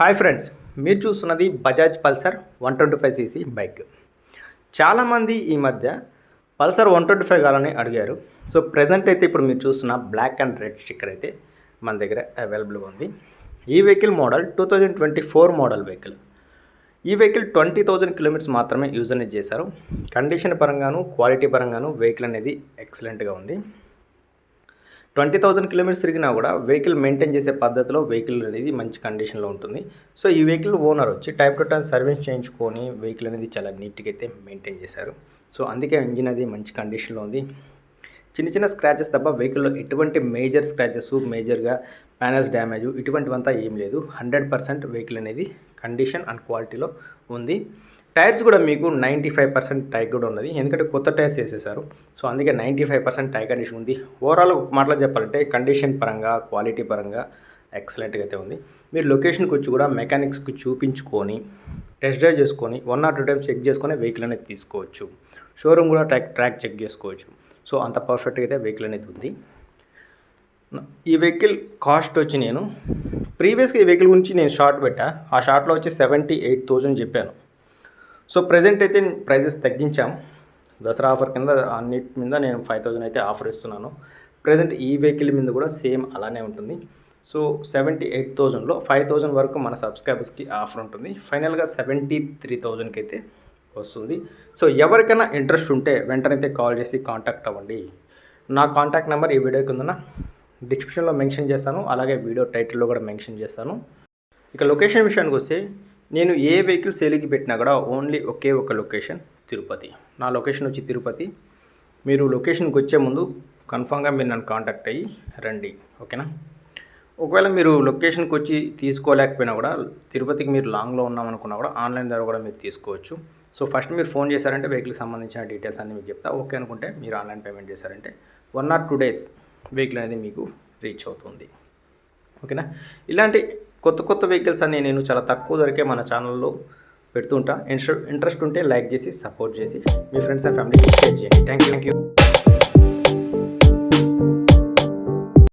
Hi friends మీరు చూస్తున్నది Bajaj Pulsar one twenty five CC bike. చాలామంది ఈ మధ్య పల్సర్ వన్ ట్వంటీ ఫైవ్ కావాలని అడిగారు. సో ప్రజెంట్ అయితే ఇప్పుడు మీరు చూస్తున్న బ్లాక్ అండ్ రెడ్ స్టిక్కర్ అయితే మన దగ్గర అవైలబుల్గా ఉంది. ఈ vehicle model two thousand twenty four model vehicle ఈ వెహికల్ ట్వంటీ థౌజండ్ కిలోమీటర్స్ మాత్రమే యూజ్ అనేది చేశారు. కండిషన్ పరంగాను క్వాలిటీ పరంగాను వెహికల్ అనేది ఎక్సలెంట్గా ఉంది. ట్వంటీ థౌజండ్ కిలోమీటర్స్ తిరిగినా కూడా వెహికల్ మెయింటైన్ చేసే పద్ధతిలో వెహికల్ అనేది మంచి కండిషన్లో ఉంటుంది. సో ఈ వెహికల్ ఓనర్ వచ్చి టైం టు టైం సర్వీస్ చేయించుకొని వెహికల్ అనేది చాలా నీట్గా అయితే మెయింటైన్ చేశారు. సో అందుకే ఇంజిన్ అది మంచి కండిషన్లో ఉంది. చిన్న చిన్న స్క్రాచెస్ తప్ప వెహికల్లో ఎటువంటి మేజర్ స్క్రాచెస్ మేజర్గా ప్యానల్స్ డ్యామేజ్ ఇటువంటివంతా ఏం లేదు. హండ్రెడ్ పర్సెంట్ వెహికల్ అనేది కండిషన్ అండ్ క్వాలిటీలో ఉంది. టైర్స్ కూడా మీకు నైంటీ ఫైవ్ పర్సెంట్ టైర్ కూడా ఉన్నది. ఎందుకంటే కొత్త టైర్స్ వేసేసారు సో అందుకే ninety five percent tyre condition ఉంది. ఓవరాల్ ఒక మాటలో చెప్పాలంటే కండిషన్ పరంగా క్వాలిటీ పరంగా ఎక్సలెంట్గా అయితే ఉంది. మీరు లొకేషన్కి వచ్చి కూడా మెకానిక్స్కి చూపించుకొని టెస్ట్ డ్రైవ్ చేసుకొని one or two times check చేసుకొని వెహికల్ అనేది తీసుకోవచ్చు. షోరూమ్ కూడా ట్రాక్ ట్రాక్ చెక్ చేసుకోవచ్చు. సో అంత పర్ఫెక్ట్గా అయితే వెహికల్ అనేది ఉంది. ఈ వెహికల్ కాస్ట్ వచ్చి నేను ప్రీవియస్గా ఈ వెహికల్ గురించి నేను షార్ట్ పెట్టా. ఆ షార్ట్లో వచ్చి సెవెంటీ ఎయిట్ థౌజండ్ చెప్పాను. సో ప్రజెంట్ అయితే ప్రైజెస్ తగ్గించాం. దసరా ఆఫర్ కింద అన్నిటి మీద నేను ఫైవ్ థౌజండ్ అయితే ఆఫర్ ఇస్తున్నాను. ప్రజెంట్ ఈ వెహికల్ మీద కూడా సేమ్ అలానే ఉంటుంది. సో సెవెంటీ ఎయిట్ థౌజండ్లో ఫైవ్ థౌజండ్ వరకు మన సబ్స్క్రైబర్స్కి ఆఫర్ ఉంటుంది. ఫైనల్గా సెవెంటీ త్రీ థౌజండ్కి అయితే వస్తుంది. సో ఎవరికైనా ఇంట్రెస్ట్ ఉంటే వెంటనైతే కాల్ చేసి కాంటాక్ట్ అవ్వండి. నా కాంటాక్ట్ నెంబర్ ఈ వీడియో కిందన డిస్క్రిప్షన్లో మెన్షన్ చేస్తాను అలాగే వీడియో టైటిల్లో కూడా మెన్షన్ చేస్తాను ఇక లొకేషన్ విషయానికి వస్తే నేను ఏ వెహికల్ సేల్కి పెట్టినా కూడా ఓన్లీ ఒకే ఒక లొకేషన్ తిరుపతి. నా లొకేషన్ వచ్చి తిరుపతి. మీరు లొకేషన్కి వచ్చే ముందు కన్ఫామ్గా మీరు నన్ను కాంటాక్ట్ అయ్యి రండి. ఓకేనా? ఒకవేళ మీరు లొకేషన్కి వచ్చి తీసుకోలేకపోయినా కూడా తిరుపతికి మీరు లాంగ్లో ఉన్నామనుకున్నా కూడా ఆన్లైన్ ద్వారా కూడా మీరు తీసుకోవచ్చు. సో ఫస్ట్ మీరు ఫోన్ చేశారంటే వెహికల్కి సంబంధించిన డీటెయిల్స్ అన్నీ మీకు చెప్తా. ఓకే అనుకుంటే మీరు ఆన్లైన్ పేమెంట్ చేశారంటే one or two days vehicle అనేది మీకు రీచ్ అవుతుంది. ఓకేనా? ఇలాంటి కొత్త కొత్త వెహికల్స్ అన్ని నేను చాలా తక్కువ ధరకే మన ఛానల్లో పెడుతుంటా ఇంట్రెస్ట్ ఇంట్రెస్ట్ ఉంటే లైక్ చేసి సపోర్ట్ చేసి మీ ఫ్రెండ్స్ అండ్ ఫ్యామిలీకి షేర్ చేయండి. Thank you thank you